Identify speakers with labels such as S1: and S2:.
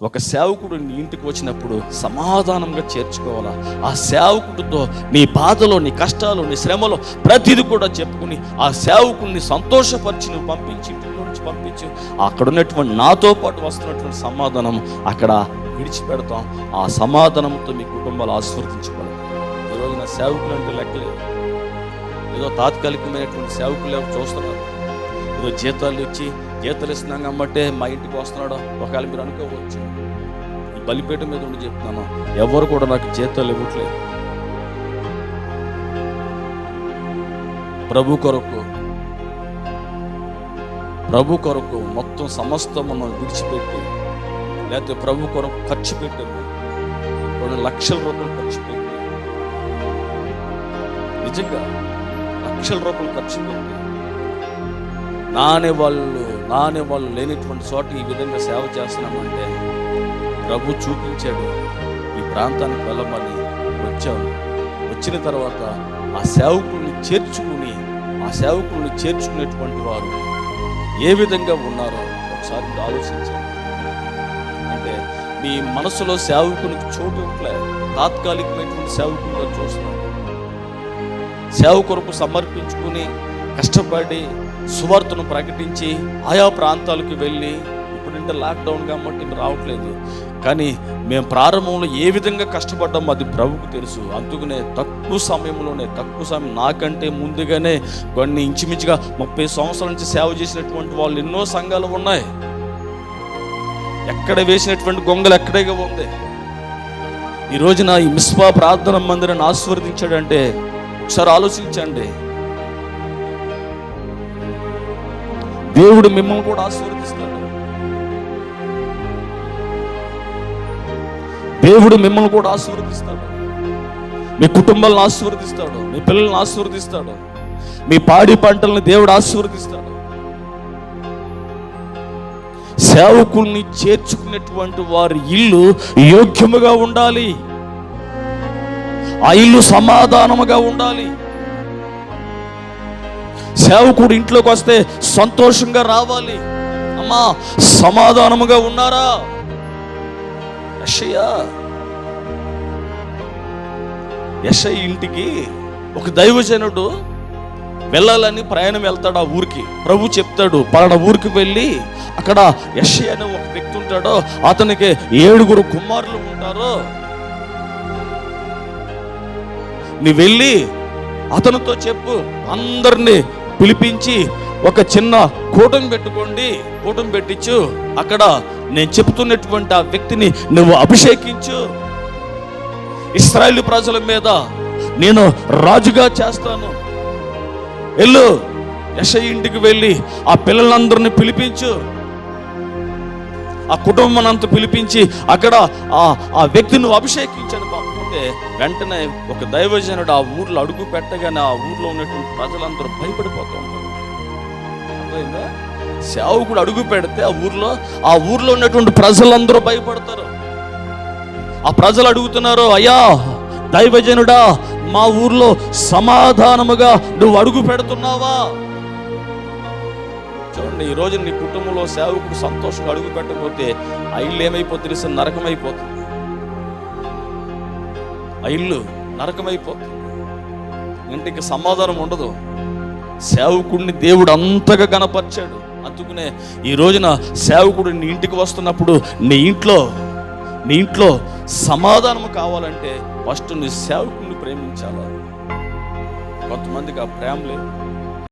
S1: ఒక సేవకుడు నీ ఇంటికి వచ్చినప్పుడు సమాధానంగా చేర్చుకోవాలా? ఆ సేవకుడితో నీ బాధలో నీ కష్టాలు నీ శ్రమలో ప్రతిదీ కూడా చెప్పుకుని ఆ సేవకుడిని సంతోషపరిచి నువ్వు పంపించి ఇంటి నుంచి పంపించు. అక్కడ ఉన్నటువంటి నాతో పాటు వస్తున్నటువంటి సమాధానం అక్కడ విడిచిపెడతాం. ఆ సమాధానంతో మీ కుటుంబాలు ఆశీర్వదించబడతాయి. ఈరోజు నా సేవకులు అంటే లెక్కలేదు ఏదో తాత్కాలికమైనటువంటి సేవకులు ఎవరు చూస్తున్నారు? ఏదో జీతాలు ఇచ్చి జీతాలు ఇస్తున్నాం కాబట్టి మా ఇంటికి వస్తున్నాడు. ఒకవేళ మీరు అనుకోవచ్చు. ఈ బలిపేట మీద ఉండి చెప్తున్నాను. ఎవరు కూడా నాకు జీతాలు ఇవ్వట్లేదు. ప్రభు కొరకు ప్రభు కొరకు మొత్తం సమస్తం మనం విడిచిపెట్టి లేకపోతే ప్రభు కొరకు ఖర్చు పెట్టాము రెండు లక్షల రూపాయలు ఖర్చు పెట్టి నిజంగా లక్షల రూపాయలు ఖర్చు పెట్టి నానే వాళ్ళు నానే వాళ్ళు లేనిటువంటి చోట ఈ విధంగా సేవ చేస్తున్నామంటే ప్రభు చూపించాడు ఈ ప్రాంతానికి వెళ్ళమని వచ్చాము వచ్చిన తర్వాత ఆ సేవకుల్ని చేర్చుకుని ఆ సేవకుల్ని చేర్చుకునేటువంటి వారు ఏ విధంగా ఉన్నారో ఒకసారి ఆలోచించాలి ఆలోచించండి. అంటే మీ మనసులో సేవకునికి చోటు ఇవ్వట్లే తాత్కాలికమైనటువంటి సేవకులుగా చూస్తున్నారు సేవ కొరకు సమర్పించుకుని కష్టపడి సువార్తను ప్రకటించి ఆయా ప్రాంతాలకు వెళ్ళి ఇప్పుడంటే లాక్డౌన్ కాబట్టి రావట్లేదు. కానీ మేము ప్రారంభంలో ఏ విధంగా కష్టపడ్డామో అది ప్రభుకు తెలుసు. అందుకనే తక్కువ సమయంలోనే తక్కువ సమయం నాకంటే ముందుగానే కొన్ని ఇంచుమించుగా ముప్పై సంవత్సరాల నుంచి సేవ చేసినటువంటి వాళ్ళు ఎన్నో సంఘాలు ఉన్నాయి. ఎక్కడ వేసినటువంటి గొంగలు ఎక్కడేగా ఉంది? ఈరోజు నా ఈ మిస్వా ప్రార్థన మందిరాన్ని ఆశీర్వదించాడంటే ఒకసారి ఆలోచించండి. దేవుడు మిమ్మల్ని కూడా ఆశీర్వదిస్తాడు. దేవుడు మిమ్మల్ని కూడా ఆశీర్వదిస్తాడు. మీ కుటుంబాలను ఆశీర్వదిస్తాడు. మీ పిల్లల్ని ఆశీర్వదిస్తాడు. మీ పాడి పంటలను దేవుడు ఆశీర్వదిస్తాడు. సేవకుల్ని చేర్చుకునేటువంటి వారి ఇల్లు యోగ్యముగా ఉండాలి. ఆ ఇల్లు సమాధానముగా ఉండాలి. సేవకుడు ఇంట్లోకి వస్తే సంతోషంగా రావాలి. అమ్మా సమాధానముగా ఉన్నారా? యశయ్య యషయ్య ఇంటికి ఒక దైవజనుడు వెళ్ళాలని ప్రయాణం వెళ్తాడు ఆ ఊరికి. ప్రభు చెప్తాడు పలానా ఊరికి వెళ్ళి అక్కడ యశయ్య అనే ఒక వ్యక్తి ఉంటాడో. అతనికి ఏడుగురు కుమారులు ఉంటారు. నీ వెళ్ళి అతనితో చెప్పు అందరినీ పిలిపించి ఒక చిన్న కూటమి పెట్టుకోండి కూటమి పెట్టించు. అక్కడ నేను చెప్తున్నటువంటి ఆ వ్యక్తిని నువ్వు అభిషేకించు. ఇస్రాయేల్ ప్రజల మీద నేను రాజుగా చేస్తాను. వెళ్ళు యశ ఇంటికి వెళ్ళి ఆ పిల్లలందరిని పిలిపించు. ఆ కుటుంబం అంతా పిలిపించి అక్కడ ఆ ఆ వ్యక్తిని నువ్వు బాబు. ఉంటే వెంటనే ఒక దైవజనుడు ఆ ఊర్లో అడుగు పెట్టగానే ఆ ఊర్లో ఉన్నటువంటి ప్రజలందరూ భయపడిపోతూ ఉంటారు. అర్థమైందా? సేవకుడు అడుగు పెడితే ఆ ఊర్లో ఆ ఊర్లో ఉన్నటువంటి ప్రజలందరూ భయపడతారు. ఆ ప్రజలు అడుగుతున్నారు అయ్యా దైవజనుడా మా ఊర్లో సమాధానముగా నువ్వు అడుగు పెడుతున్నావా? చూడండి ఈ నీ కుటుంబంలో సేవకుడు సంతోషంగా అడుగు పెట్టకపోతే ఆ ఇల్లు ఏమైపోతుంది? నరకమైపోతుంది. ఆ ఇల్లు నరకమైపోతుంది. ఇంటికి సమాధానం ఉండదు. సేవకుడిని దేవుడు అంతగా కనపరిచాడు అందుకునే ఈ రోజున సేవకుడు నీ ఇంటికి వస్తున్నప్పుడు నీ ఇంట్లో నీ ఇంట్లో సమాధానం కావాలంటే ఫస్ట్ నీ సేవకుడిని ప్రేమించాలా? కొంతమందికి ఆ ప్రేమ లేదు.